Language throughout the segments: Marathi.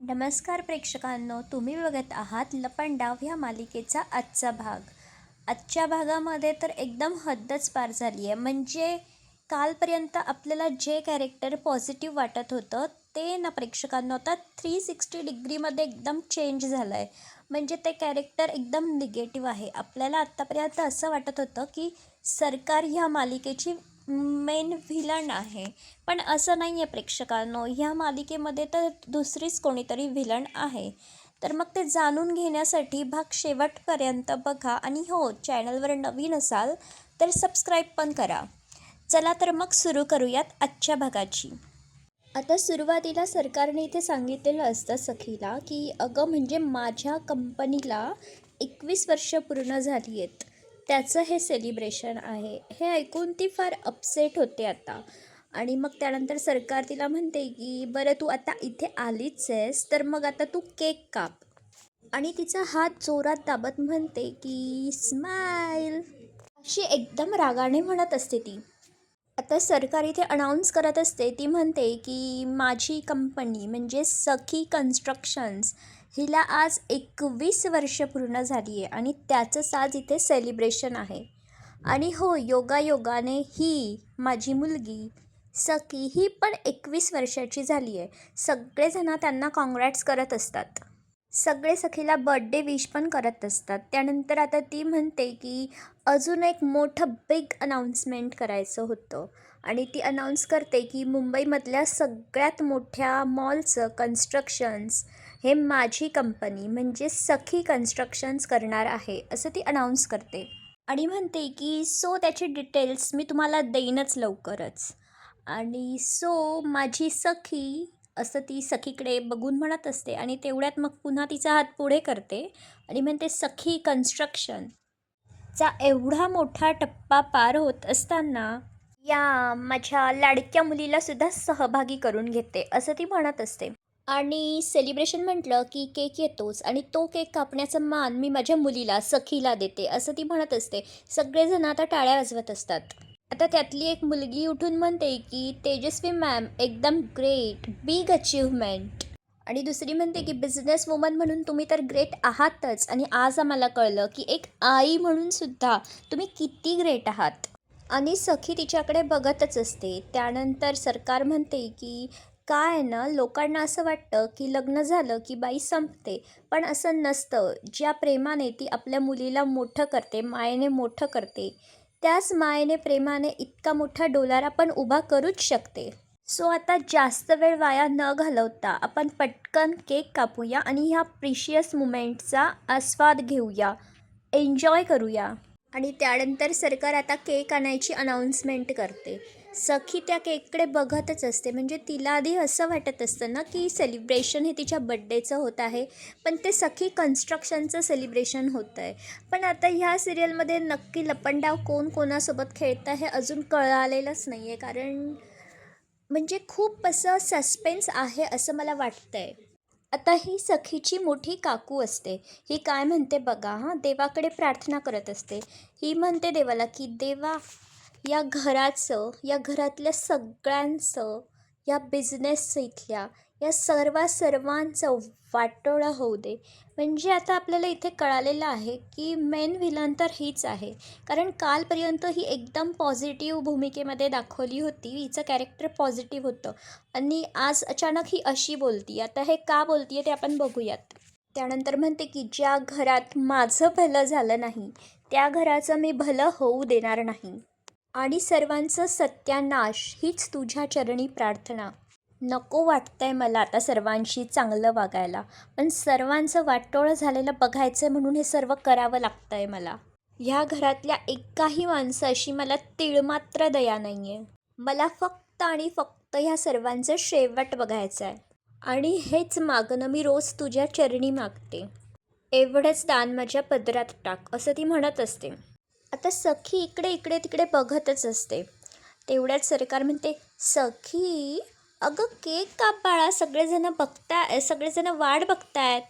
नमस्कार प्रेक्षकांनो तुम्ही बघत आहात लपंडाव ह्या मालिकेचा आजचा भाग. आजच्या भागामध्ये तर एकदम हद्दच पार झाली आहे म्हणजे कालपर्यंत आपल्याला जे कॅरेक्टर पॉझिटिव्ह वाटत होतं ते ना प्रेक्षकांनो आता थ्री सिक्स्टी डिग्रीमध्ये एकदम चेंज झालं आहे म्हणजे ते कॅरेक्टर एकदम निगेटिव्ह आहे. आपल्याला आत्तापर्यंत असं वाटत होतं की सरकार ह्या मालिकेची मेन व्हिलन आहे. पण असं नाही आहे प्रेक्षकांनो ह्या मालिकेमध्ये तर दुसरीच कोणीतरी व्हिलन आहे. तर मग ते जाणून घेण्यासाठी भाग शेवटपर्यंत बघा आणि हो चॅनलवर नवीन असाल तर सबस्क्राईब पण करा. चला तर मग सुरू करूयात आजच्या भागाची. आता सुरुवातीला सरकारने इथे सांगितलेलं असतं सखीला की अगं म्हणजे माझ्या कंपनीला एकवीस वर्ष पूर्ण झाली आहेत. त्याचं हे सेलिब्रेशन आहे. हे ऐकून ती फार अपसेट होते आता. आणि मग त्यानंतर सरकार तिला म्हणते की बरं तू आता इथे आलीच आहेस तर मग आता तू केक काप. आणि तिचा हात जोरात दाबत म्हणते की स्माईल अशी एकदम रागाने म्हणत असते ती. आता सरकार इथे अनाऊन्स करत असते ती म्हणते की माझी कंपनी म्हणजे सखी कन्स्ट्रक्शन्स हिला आज एकवीस वर्ष पूर्ण झाली आहे आणि त्याचंच आज इथे सेलिब्रेशन आहे. आणि हो योगायोगाने ही माझी मुलगी सखी ही पण एकवीस वर्षाची झाली आहे सगळेजण त्यांना कॉंग्रॅट्स करत असतात. सगळे सखीला बर्थडे विश पण करत असतात. त्यानंतर आता ती म्हणते की अजून एक मोठं बिग अनाऊन्समेंट करायचं होतं. आणि ती अनाऊन्स करते की मुंबईमधल्या सगळ्यात मोठ्या मॉलचं कन्स्ट्रक्शन्स हे माझी कंपनी म्हणजे सखी कन्स्ट्रक्शन्स करणार आहे असं ती अनाऊन्स करते. आणि म्हणते की सो त्याचे डिटेल्स मी तुम्हाला देईनच लवकरच. आणि सो माझी सखी असं ती सखीकडे बघून म्हणत असते आणि तेवढ्यात मग पुन्हा तिचा हात पुढे करते आणि म्हणते सखी कन्स्ट्रक्शन चा एवढा मोठा टप्पा पार होत असताना या माझ्या लाडक्या मुलीला सुद्धा सहभागी करून घेते असं ती म्हणत असते. आणि सेलिब्रेशन म्हटलं की केक येतोच आणि तो केक कापण्याचा मान मी माझ्या मुलीला सखीला देते असं ती म्हणत असते. सगळेजण आता टाळ्या वाजवत असतात. आता त्यातली एक मुलगी उठून म्हणते की तेजस्वी मॅम एकदम ग्रेट बिग अचीवमेंट आणि दुसरी म्हणते की बिझनेस वुमन म्हणून तुम्ही तर ग्रेट आहातच आणि आज आम्हाला कळलं की एक आई म्हणून सुद्धा तुम्ही किती ग्रेट आहात. आणि सखी तिच्याकडे बघतच असते. त्यानंतर सरकार म्हणते की काय ना लोकांना असं वाटतं की लग्न झालं की बाई संपते. पण असं नसतं. ज्या प्रेमाने ती आपल्या मुलीला मोठं करते मायेने मोठं करते त्याच मायेने प्रेमाने इतका मोठा डोलारा पण उभा करूच शकते. सो आता जास्त वेळ वाया न घालवता आपण पटकन केक कापूया आणि ह्या प्रिशियस मुमेंटचा आस्वाद घेऊया. एन्जॉय करूया. आणि त्यानंतर सरकार आता केक आणायची अनाऊन्समेंट करते. सखी त्या केककडे बघतच असते. म्हणजे तिला आधी असं वाटत असतं ना की सेलिब्रेशन हे तिच्या बड्डेचं होत आहे. पण ते सखी कन्स्ट्रक्शनचं सेलिब्रेशन होतं आहे. पण आता ह्या सिरियलमध्ये नक्की लपंडाव कोण कोणासोबत खेळतं हे अजून कळालेलंच नाही आहे कारण म्हणजे खूप असं सस्पेन्स आहे असं मला वाटतं आहे आता ही सखीची मोठी काकू असते. ही काय म्हणते बघा हां देवाकडे प्रार्थना करत असते. ही म्हणते देवाला की देवा या घराचं या घरातल्या सगळ्यांचं या बिझनेसचं इथल्या या सर्व सर्वांचं वाटोळं होऊ दे. म्हणजे आता आपल्याला इथे कळालेलं आहे की मेन व्हिलन तर हीच आहे. कारण कालपर्यंत ही एकदम पॉझिटिव्ह भूमिकेमध्ये दाखवली होती. हिचं कॅरेक्टर पॉझिटिव्ह होतं. आणि आज अचानक ही अशी बोलती. आता हे का बोलती आहे ते आपण बघूयात. त्यानंतर म्हणते की ज्या घरात माझं भलं झालं नाही त्या घराचं मी भलं होऊ देणार नाही. आणि सर्वांचं सत्यानाश हीच तुझ्या चरणी प्रार्थना. नको वाटतंय मला आता सर्वांशी चांगलं वागायला पण सर्वांचं वाटोळं झालेलं बघायचं आहे म्हणून हे सर्व करावं लागतं आहे मला. ह्या घरातल्या एकाही माणसाशी मला तिळमात्र दया नाही आहे मला फक्त आणि फक्त ह्या सर्वांचं शेवट बघायचं आहे आणि हेच मागणं मी रोज तुझ्या चरणी मागते. एवढंच दान माझ्या पदरात टाक असं ती म्हणत असते. आता सखी इकडे इकडे तिकडे बघतच असते. तेवढ्यात सरकार म्हणते सखी अगं केक काप बाळा सगळेजण बघताय सगळेजण वाट बघतायत.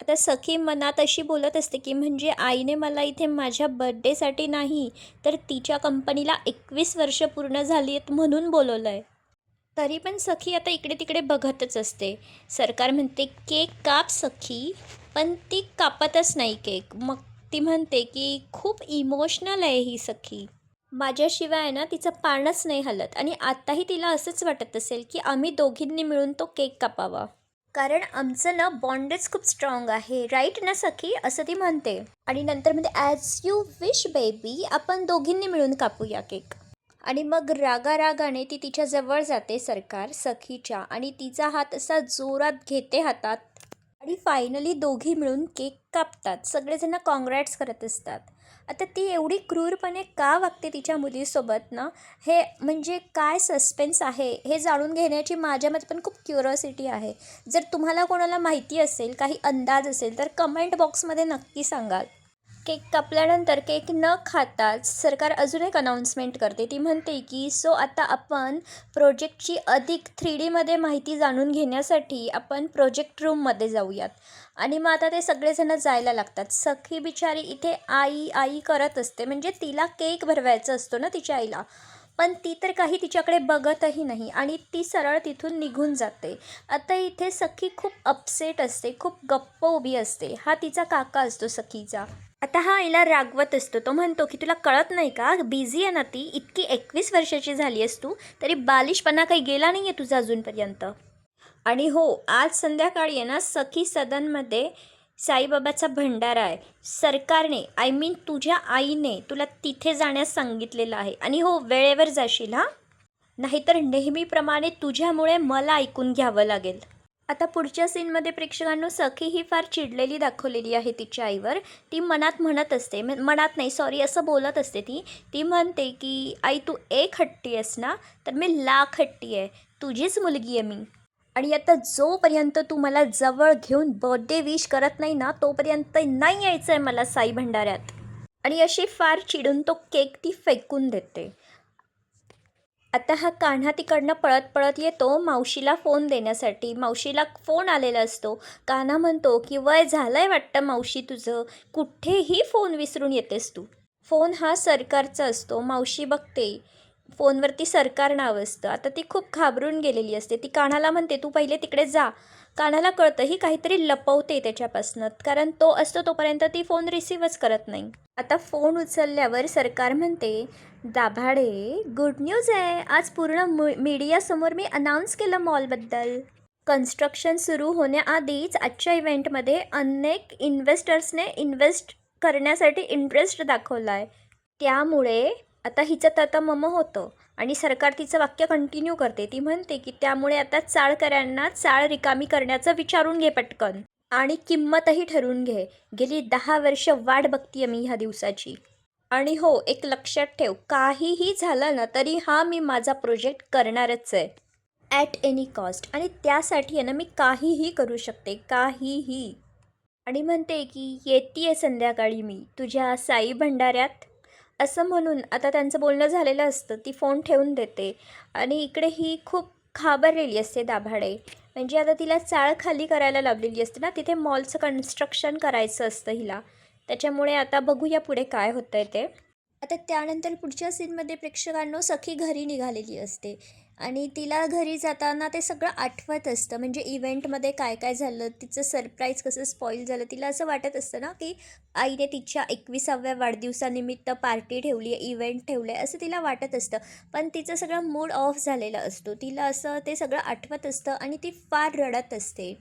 आता सखी मनात अशी बोलत असते की म्हणजे आईने मला इथे माझ्या बड्डेसाठी नाही तर तिच्या कंपनीला एकवीस वर्ष पूर्ण झाली आहेत म्हणून बोलवलं आहे तरी पण सखी आता इकडे तिकडे बघतच असते. सरकार म्हणते केक काप सखी पण ती कापतच नाही केक. मग ती म्हणते की खूप इमोशनल आहे ही सखी. माझ्याशिवाय ना तिचं पानच नाही हलत आणि आत्ताही तिला असंच वाटत असेल की आम्ही दोघींनी मिळून तो केक कापावा. कारण आमचं ना बॉन्डच खूप स्ट्रॉंग आहे राईट ना सखी? असं ती म्हणते. आणि नंतर म्हणते ॲज यू विश बेबी आपण दोघींनी मिळून कापूया केक. आणि मग रागारागाने ती तिच्याजवळ जाते सरकार सखीच्या. आणि तिचा हात असा जोरात घेते हातात आणि फायनली दोघी मिळून केक कापतात. सगळेजण कॉंग्रॅट्स करत असतात. आता ती एवढी क्रूरपणे का वागते तिच्या मुलीसोबत ना? हे म्हणजे काय सस्पेन्स आहे? हे जाणून घेण्याची माझ्यामध्ये पण खूप क्युरिओसिटी आहे. जर तुम्हाला कोणाला माहिती असेल काही अंदाज असेल तर कमेंट बॉक्समध्ये नक्की सांगाल. केक कापल्यानंतर केक न खाताच सरकार अजून एक अनाऊन्समेंट करते. ती म्हणते की सो आता आपण प्रोजेक्टची अधिक थ्री डीमध्ये माहिती जाणून घेण्यासाठी आपण प्रोजेक्ट रूममध्ये जाऊयात. आणि मग आता ते सगळेजण जायला लागतात. सखी बिचारी इथे आई आई करत असते. म्हणजे तिला केक भरवायचा असतो ना तिच्या आईला. पण ती तर काही तिच्याकडे बघतही नाही आणि ती सरळ तिथून निघून जाते. आता इथे सखी खूप अपसेट असते खूप गप्प उभी असते. हा तिचा काका असतो सखीचा. आता हा आईला रागवत असतो. तो म्हणतो की तुला कळत नाही का? बिझी आहे ना ती. इतकी एकवीस वर्षाची झाली आहेस तू. तरी बालिशपणा काही गेला नाही आहे तुझा अजूनपर्यंत. आणि हो आज संध्याकाळी आहे ना सखी सदनमध्ये साईबाबाचा भंडारा आहे. सरकारने आय मीन तुझ्या आईने तुला तिथे जाण्यास सांगितलेलं आहे. आणि हो वेळेवर जाशील हां? नाहीतर नेहमीप्रमाणे तुझ्यामुळे मला ऐकून घ्यावं लागेल. आता पुढच्या सीनमध्ये प्रेक्षकांनो सखी ही फार चिडलेली दाखवलेली आहे तिच्या आईवर. ती मनात म्हणत असते म- मनात नाही सॉरी असं बोलत असते ती. ती म्हणते की आई तू एक हट्टी आहेस ना तर मी लाख हट्टी आहे. तुझीच मुलगी आहे मी. आणि आता जोपर्यंत तू मला जवळ घेऊन बर्थडे विश करत नाही ना तोपर्यंत नाही यायचं आहे मला साई भंडाऱ्यात. आणि अशी फार चिडून तो केक ती फेकून देते. आता हा कान्हा तिकडनं पळत पळत येतो मावशीला फोन देण्यासाठी. मावशीला फोन आलेला असतो. कान्हा म्हणतो की वय झालं आहे वाटतं मावशी तुझं. कुठेही फोन विसरून येतेस तू. फोन हा सरकारचा असतो. मावशी बघते. फोनवरती सरकार नाव असतं. आता ती खूप घाबरून गेलेली असते. ती कान्हाला म्हणते तू पहिले तिकडे जा. कान्हाला कळतं ही काहीतरी लपवते त्याच्यापासनं. कारण तो असतो तोपर्यंत ती फोन रिसीवच करत नाही. आता फोन उचलल्यावर सरकार म्हणते दाभाडे गुड न्यूज आहे. आज पूर्ण मीडियासमोर मी अनाऊन्स केलं मॉलबद्दल कन्स्ट्रक्शन सुरू होण्याआधीच आजच्या इव्हेंटमध्ये अनेक इन्व्हेस्टर्सने इन्व्हेस्ट करण्यासाठी इंटरेस्ट दाखवला आहे त्यामुळे आता हिचं ततं मम होतं आणि सरकार तिचं वाक्य कंटिन्यू करते. ती म्हणते की त्यामुळे आता चाळकऱ्यांना चाळ रिकामी करण्याचं विचारून घे पटकन. आणि किंमतही ठरवून घे. गेली दहा वर्ष वाट बघतीये मी ह्या दिवसाची. आणि हो एक लक्षात ठेव काहीही झालं ना तरी हा मी माझा प्रोजेक्ट करणारच आहे. ॲट एनी कॉस्ट आणि त्यासाठी आहे ना मी काहीही करू शकते काहीही. आणि म्हणते की येते संध्याकाळी मी तुझ्या साई भंडाऱ्यात. असं म्हणून आता त्यांचं बोलणं झालेलं असतं ती फोन ठेवून देते. आणि इकडे ही खूप खाबरलेली असते दाभाडे. म्हणजे आता तिला चाळ खाली करायला लावलेली असते ना तिथे मॉलचं कन्स्ट्रक्शन करायचं असतं हिला. त्याच्यामुळे आता बघूया पुढे काय होतं आहे ते. आता त्यानंतर पुढच्या सीनमध्ये प्रेक्षकांनो सखी घरी निघालेली असते. आणि तिला घरी जाताना ते सगळं आठवत असतं. म्हणजे इव्हेंटमध्ये काय काय झालं तिचं सरप्राईज कसं स्पॉईल झालं तिला असं वाटत असतं ना की आईने तिच्या एकविसाव्या वाढदिवसानिमित्त पार्टी ठेवली आहे इव्हेंट ठेवलं आहे असं तिला वाटत असतं. पण तिचं सगळं मूड ऑफ झालेला असतो. तिला असं ते सगळं आठवत असतं आणि ती फार रडत असते.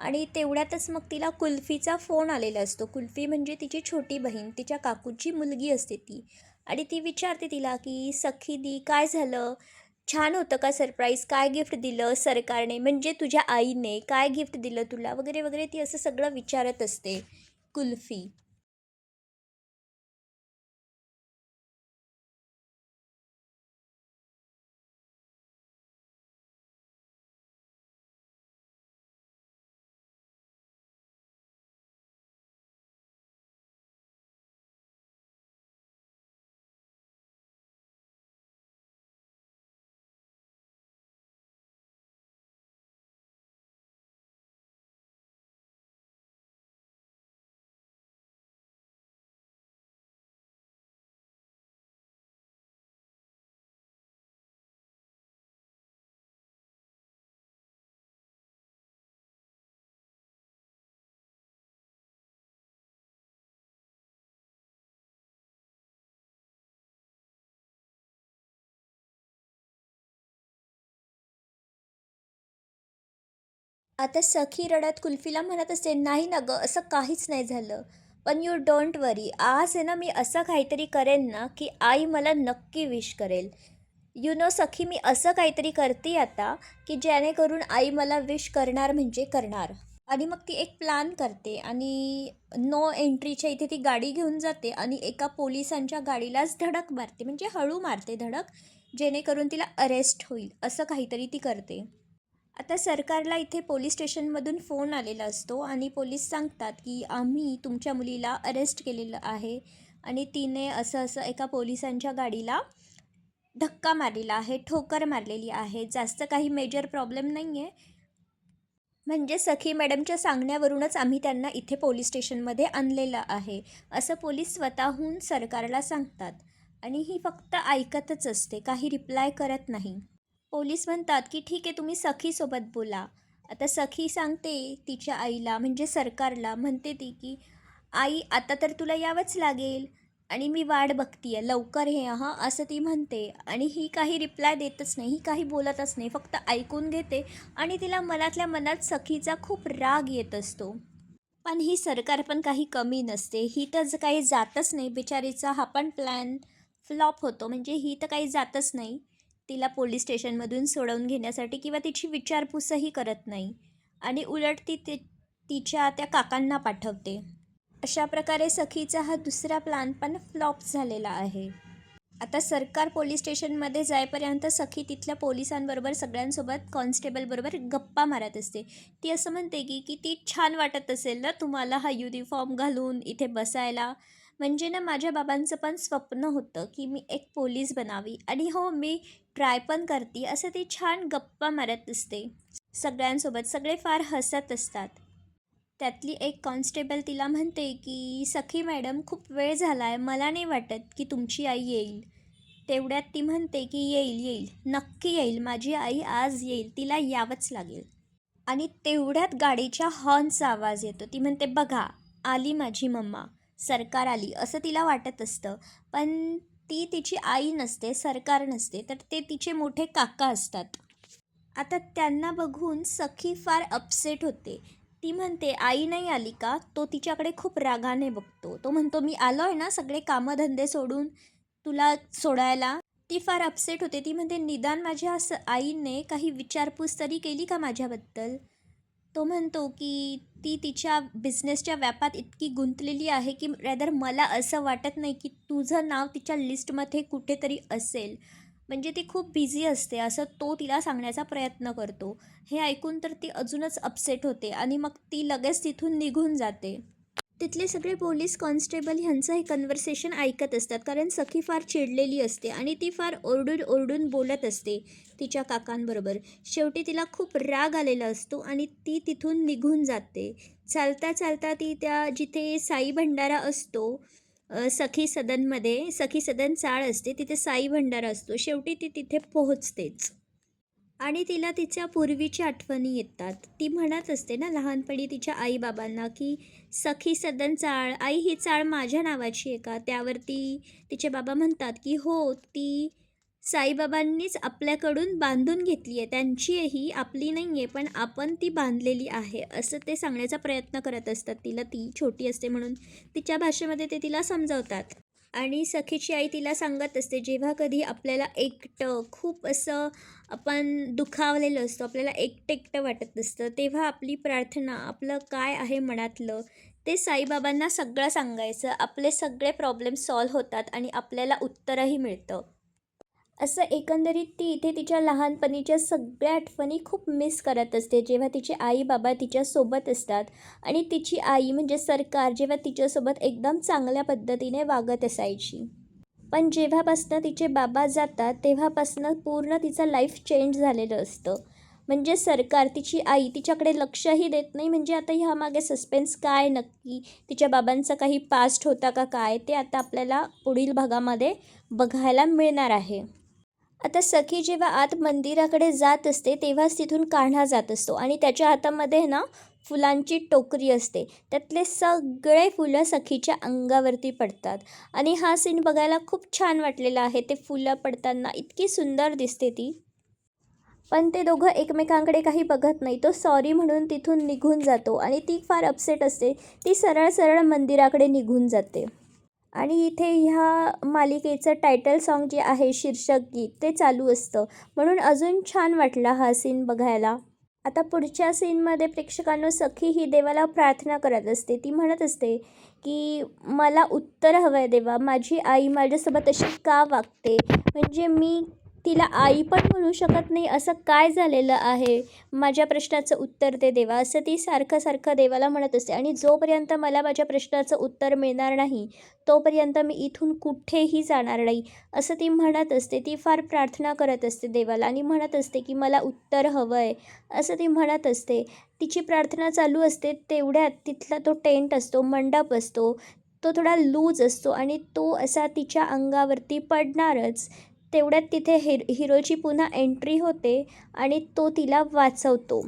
आणि तेवढ्यातच मग तिला कुल्फीचा फोन आलेला असतो. कुल्फी म्हणजे तिची छोटी बहीण तिच्या काकूची मुलगी असते ती. आणि ती विचारते तिला की सखी दी काय झालं? छान होतं का सरप्राईज काय गिफ्ट दिलं सरकारने? म्हणजे तुझ्या आईने काय गिफ्ट दिलं तुला? वगैरे वगैरे ती असं सगळं विचारत असते कुल्फी. आता सखी रडत कुल्फीला म्हणत असते नाही ना गं असं काहीच नाही झालं. पण यू डोंट वरी आज आहे ना मी असं काहीतरी करेन ना की आई मला नक्की विश करेल. यू नो सखी मी असं काहीतरी करते आता की जेणेकरून आई मला विश करणार म्हणजे करणार. आणि मग ती एक प्लॅन करते आणि नो एंट्रीच्या इथे ती गाडी घेऊन जाते आणि एका पोलिसांच्या गाडीलाच धडक मारते. म्हणजे हळू मारते धडक जेणेकरून तिला अरेस्ट होईल असं काहीतरी ती करते. आता सरकारला इथे पोलीस स्टेशनमधून फोन आलेला असतो आणि पोलीस सांगतात की आम्ही तुमच्या मुलीला अरेस्ट केलेलं आहे आणि तिने असं असं एका पोलिसांच्या गाडीला धक्का मारलेला आहे ठोकर मारलेली आहे. जास्त काही मेजर प्रॉब्लेम नाही आहे म्हणजे सखी मॅडमच्या सांगण्यावरूनच आम्ही त्यांना इथे पोलीस स्टेशनमध्ये आणलेलं आहे असं पोलीस स्वतःहून सरकारला सांगतात. आणि ही फक्त ऐकतच असते काही रिप्लाय करत नाही. पोलीस म्हणतात की ठीक आहे तुम्ही सखीसोबत बोला. आता सखी सांगते तिच्या आईला म्हणजे सरकारला म्हणते ती की आई आता तर तुला यावंच लागेल आणि मी वाट बघतीये लवकर हे हां असं ती म्हणते. आणि ही काही रिप्लाय देतच नाही ही काही बोलतच नाही फक्त ऐकून घेते आणि तिला मनातल्या मनात सखीचा खूप राग येत असतो. पण ही सरकार पण काही कमी नसते ही तर काही जातच नाही बिचारीचा हा पण प्लॅन फ्लॉप होतो म्हणजे ही तर काही जातच नाही. तिला पोलीस स्टेशनमधून सोडवून घेण्यासाठी किंवा तिची विचारपूसही करत नाही. आणि उलट ती ते तिच्या त्या काकांना पाठवते. अशा प्रकारे सखीचा हा दुसरा प्लॅन पण फ्लॉप झालेला आहे. आता सरकार पोलीस स्टेशनमध्ये जाईपर्यंत सखी तिथल्या पोलिसांबरोबर सगळ्यांसोबत कॉन्स्टेबलबरोबर गप्पा मारत असते. ती असं म्हणते की की ती छान वाटत असेल ना तुम्हाला हा युनिफॉर्म घालून इथे बसायला? म्हणजे ना माझ्या बाबांचं पण स्वप्न होतं की मी एक पोलीस बनावी आणि हो मी ट्राय पण करते. असं ती छान गप्पा मारत असते. सगळ्यांसोबत सगळे फार हसत असतात. त्यातली एक कॉन्स्टेबल तिला म्हणते की सखी मॅडम खूप वेळ झाला आहे मला नाही वाटत की तुमची आई येईल. तेवढ्यात ती म्हणते की येईल येईल. नक्की येईल. माझी आई आज येईल. तिला यावंच लागेल. आणि तेवढ्यात गाडीच्या हॉर्नचा आवाज येतो. ती म्हणते बघा आली माझी मम्मा. सरकार आली असं तिला वाटत असतं. पण ती तिची आई नसते सरकार नसते तर ते तिचे मोठे काका असतात. आता त्यांना बघून सखी फार अपसेट होते. ती म्हणते आई नाही आली का? तो तिच्याकडे खूप रागाने बघतो. तो म्हणतो मी आलो आहे ना सगळे कामधंदे सोडून तुला सोडायला. ती फार अपसेट होते. ती म्हणते निदान माझ्या आईने काही विचारपूस तरी केली का माझ्याबद्दल? तो म्हणतो की ती तिच्या बिझनेसच्या व्यापात इतकी गुंतलेली आहे की रॅदर मला असं वाटत नाही की तुझं नाव तिच्या लिस्टमध्ये कुठेतरी असेल. म्हणजे ती खूप बिझी असते. असं तो तिला सांगण्याचा प्रयत्न करतो. हे ऐकून तर ती अजूनच अपसेट होते आणि मग ती लगेच तिथून निघून जाते. तिथले सगळे पोलीस कॉन्स्टेबल ह्यांचं हे कन्व्हर्सेशन ऐकत असतात. कारण सखी फार चिडलेली असते आणि ती फार ओरडून ओरडून बोलत असते तिच्या काकांबरोबर. शेवटी तिला खूप राग आलेला असतो आणि ती तिथून निघून जाते. चालता चालता ती त्या जिथे साई भंडारा असतो सखी सदनमध्ये सखी सदन चाळ असते तिथे साई भंडारा असतो. शेवटी ती तिथे पोहोचतेच. आणि तिला तिच्या पूर्वीच्या आठवणी येतात. ती म्हणत असते ना लहानपणी तिच्या आईबाबांना की सखी सदन चाळ आई ही चाळ माझ्या नावाची आहे का? त्यावरती तिचे बाबा म्हणतात की हो ती साईबाबांनीच आपल्याकडून बांधून घेतली आहे. त्यांची ही आपली नाही आहे पण आपण ती बांधलेली आहे. असं ते सांगण्याचा प्रयत्न करत असतात. तिला ती छोटी असते म्हणून तिच्या भाषेमध्ये ते तिला समजावतात. आणि सखीची आई तिला सांगत असते जेव्हा कधी आपल्याला एकटं खूप असं आपण दुखावलेलं असतो आपल्याला एकटं एकटं वाटत असतं तेव्हा आपली प्रार्थना आपलं काय आहे मनातलं ते साईबाबांना सगळं सांगायचं. आपले सगळे प्रॉब्लेम सॉल्व्ह होतात आणि आपल्याला उत्तरही मिळतं. असं एकंदरीत ती इथे तिच्या लहानपणीच्या सगळ्या आठवणी खूप मिस करत असते. जेव्हा तिचे आई बाबा तिच्यासोबत असतात आणि तिची आई म्हणजे सरकार जेव्हा तिच्यासोबत एकदम चांगल्या पद्धतीने वागत असायची. पण जेव्हापासनं तिचे बाबा जातात तेव्हापासनं पूर्ण तिचं लाईफ चेंज झालेलं असतं. म्हणजे सरकार तिची आई तिच्याकडे लक्षही देत नाही. म्हणजे आता ह्यामागे सस्पेन्स काय नक्की? तिच्या बाबांचा काही पास्ट होता का काय? ते आता आपल्याला पुढील भागामध्ये बघायला मिळणार आहे. आता सखी जेव्हा आत मंदिराकडे जात असते तेव्हाच तिथून काढला जात असतो आणि त्याच्या हातामध्ये ना फुलांची टोकरी असते. त्यातले सगळे फुलं सखीच्या अंगावरती पडतात. आणि हा सीन बघायला खूप छान वाटलेला आहे. ते फुलं पडताना इतकी सुंदर दिसते ती. पण ते दोघं एकमेकांकडे काही बघत नाही. तो सॉरी म्हणून तिथून निघून जातो आणि ती फार अपसेट असते. ती सरळ सरळ मंदिराकडे निघून जाते. आणि इथे ह्या मालिकेचं टायटल सॉन्ग जे आहे शीर्षक गीत ते चालू असतं. म्हणून अजून छान वाटला हा सीन बघायला. आता पुढच्या सीनमध्ये प्रेक्षकांनो सखी ही देवाला प्रार्थना करत असते. ती म्हणत असते की मला उत्तर हवं आहे देवा माझी आई माझ्यासोबत अशी का वागते? म्हणजे मी तिला आई पण म्हणू शकत नाही. असं काय झालेलं आहे? माझ्या प्रश्नाचं उत्तर दे देवा. असं ती सारखं सारखं देवाला म्हणत असते. आणि जोपर्यंत मला माझ्या प्रश्नाचं उत्तर मिळणार नाही तोपर्यंत मी इथून कुठेही जाणार नाही. असं ती म्हणत असते. ती फार प्रार्थना करत असते देवाला आणि म्हणत असते की मला उत्तर हवं आहे असं ती म्हणत असते. तिची प्रार्थना चालू असते. तेवढ्यात तिथला तो टेंट असतो मंडप असतो. तो थोडा लूज असतो आणि तो असा तिच्या अंगावरती पडणारच. तेवढ्यात तिथे हिर हिरोची पुन्हा एंट्री होते आणि तो तिला वाचवतो.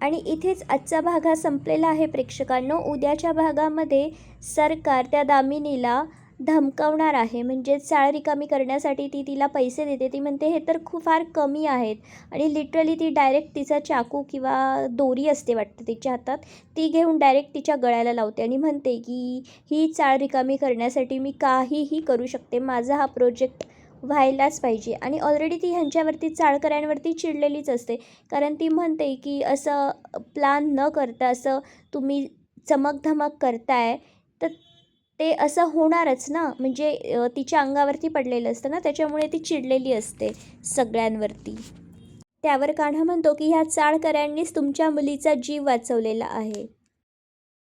आणि इथेच आजचा भाग हा संपलेला आहे प्रेक्षकांनो. उद्याच्या भागामध्ये सरकार त्या दामिनीला धमकावणार आहे. म्हणजे चाळ रिकामी करण्यासाठी ती तिला पैसे देते. ती म्हणते हे तर खूप फार कमी आहेत. आणि लिटरली ती डायरेक्ट तिचा चाकू किंवा दोरी असते वाटतं तिच्या हातात. ती घेऊन डायरेक्ट तिच्या गळ्याला लावते आणि म्हणते की ही चाळ रिकामी करण्यासाठी मी काहीही करू शकते. माझा हा प्रोजेक्ट व्हायलाच पाहिजे. आणि ऑलरेडी ती ह्यांच्यावरती चाळकऱ्यांवरती चिडलेलीच असते. कारण ती म्हणते की असं प्लान न करता असं तुम्ही चमकधमक करताय तर ते असं होणारच ना. म्हणजे तिच्या अंगावरती पडलेलं असतं ना. त्याच्यामुळे ती चिडलेली असते सगळ्यांवरती. त्यावर कान्हा म्हणतो की ह्या चाळकऱ्यांनीच तुमच्या मुलीचा जीव वाचवलेला आहे.